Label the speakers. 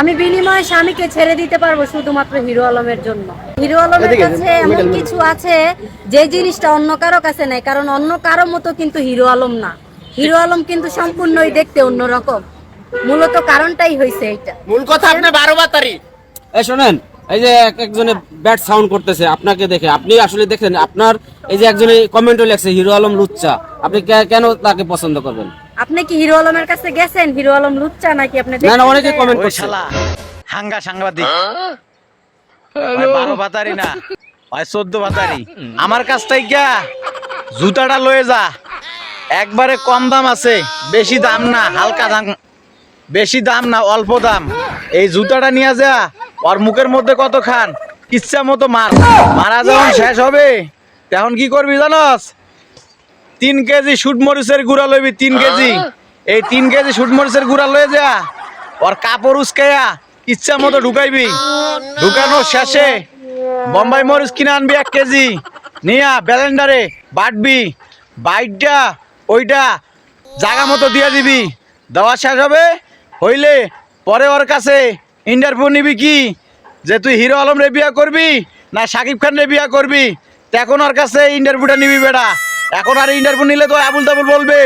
Speaker 1: আমি বিনিময়ে স্বামীকে ছেড়ে দিতে পারব শুধুমাত্র হিরো আলমের জন্য। হিরো আলমের কাছে এমন। কিছু আছে যে জিনিসটা অন্য কারও কাছে নাই কারণ অন্য কারও মতো কিন্তু হিরো আলম না। হিরো আলম কিন্তু সম্পূর্ণই দেখতে অন্যরকম। মূলত কারণটাই হয়েছে এটা
Speaker 2: মূল কথা আপনি বারো বাতারি।
Speaker 3: এই শোনেন এই যে এক একজনে ব্যাড সাউন্ড করতেছে আপনাকে দেখে। আপনি আসলে দেখেন আপনার এই যে একজনে কমেন্টও লেখছে হিরো আলম লুচ্চা। আপনি কেন তাকে পছন্দ করবেন?
Speaker 1: আপনি কি হিরো আলমের কাছে গেছেন? হিরো আলম লুচ্চা নাকি আপনি
Speaker 3: না না অনেকে কমেন্ট করছে।
Speaker 4: হাঙ্গা সাংবাদিক। ভাই বারো বাতারি না ভাই চোদ্দ বাতারি আমার কাছ থেকে জুতাটা লয়ে যা। একবারে কম দাম আছে বেশি দাম না হালকা দাম বেশি দাম না অল্প দাম। এই জুতাটা নিয়ে যা ওর মুখের মধ্যে কত খান ইচ্ছা মতো মার। মারা যখন শেষ হবে তখন কি করবি জানস? তিন কেজি মরিচের গুঁড়া লইবি, তিন কেজি। এই তিন কেজি মরিচের গুঁড়া লয়ে যা, ওর কাপড় উস্কাইয়া ইচ্ছা মতো ঢুকাইবি। ঢুকানোর শেষে বোম্বাই মরিচ কিনে আনবি এক কেজি। নিয়া ব্যালেন্ডারে বাটবি, বাইটটা, ওইটা জাগা মতো দিয়ে দিবি। দেওয়া শেষ হবে, হইলে পরে ওর কাছে ইন্টারভিউ নিবি কি? যে তুই হিরো আলম রে বিয়া করবি, না সাকিব খান রে বিয়া করবি? তো এখন ওর কাছে ইন্টারভিউটা নিবি বেটা। এখন আর ইন্টারভিউ নিলে তো আবুল তাবুল বলবে।